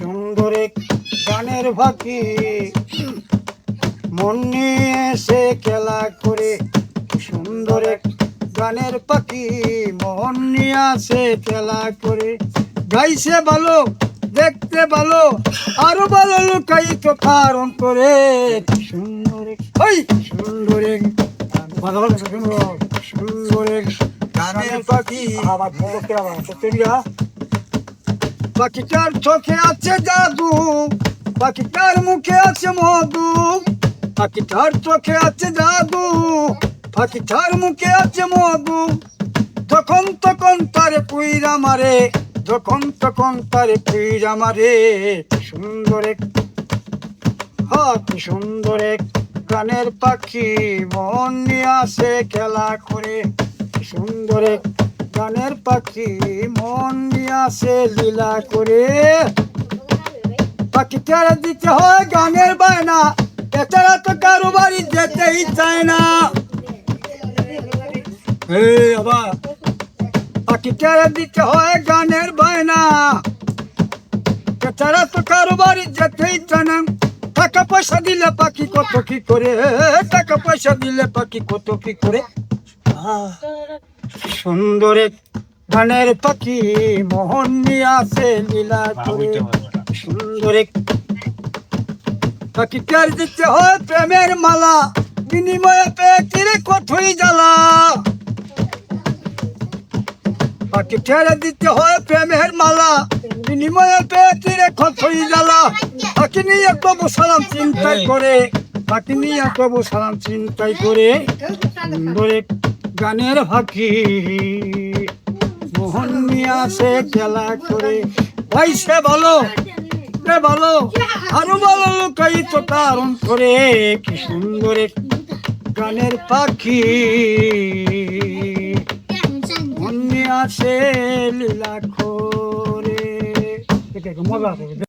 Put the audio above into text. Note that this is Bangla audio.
সুন্দর এক গানের ফাঁকি মন নিয়ে সে খেলা করে। সুন্দর এক গানের পাখি মন নিয়ে আসে খেলা করে। গাইছে ভালো দেখতে ভালো আরও ভালো লুকাইত কারণ করে। সুন্দর এক ওই! সুন্দর সুন্দর। গানের পাখি আবার পাখিটার চোখে আছে জাদু, পাখিটার মুখে আছে মধু। পাখিটার চোখে আছে জাদু, পাখিটার মুখে আছে মধু। তখন তখন তারে পুইরা মারে, যখন তখন তারে পুইরা মারে। সুন্দর এক কি সুন্দর এক গানের পাখি। মন নিয়ে আসে খেলা করে। সুন্দর এক গানের পাখি, মন আসে লীলা করে। পাখি তেরা দিতে হয় গানের বায়না এছাড়া তো কারও বাড়ি যেতেই চায় না। এই আবার পাখি তেরা দিতে হয় গানের বায়না এছাড়া তো কারও বাড়ি যেতেই চায় না। টাকা পয়সা দিলে পাখি কত কি করে, টাকা পয়সা দিলে পাখি কত কি করে? আহ। সুন্দর পাখি মোহন আসে লীলা করে সুন্দর দিতে হয় প্রেমের মালা বিনিময়ে জ্বালা। পাখি ছেড়ে দিতে হয় প্রেমের মালা বিনিময়ে পেয়ে কিরে কঠই জ্বালা। পাখি নিয়ে তবু সালাম চিন্তাই করে পাখি নিয়ে তবু সালাম চিন্তাই করে। গানের ফাঁকি। মোহন নিয়ে আসে খেলা করে। ভাই সে ভালো সে ভালো আরও ভালো লুকাই তো কারণ করে কি সুন্দর গানের পাখি। মন নিয়ে আসে লীলা করে। মজা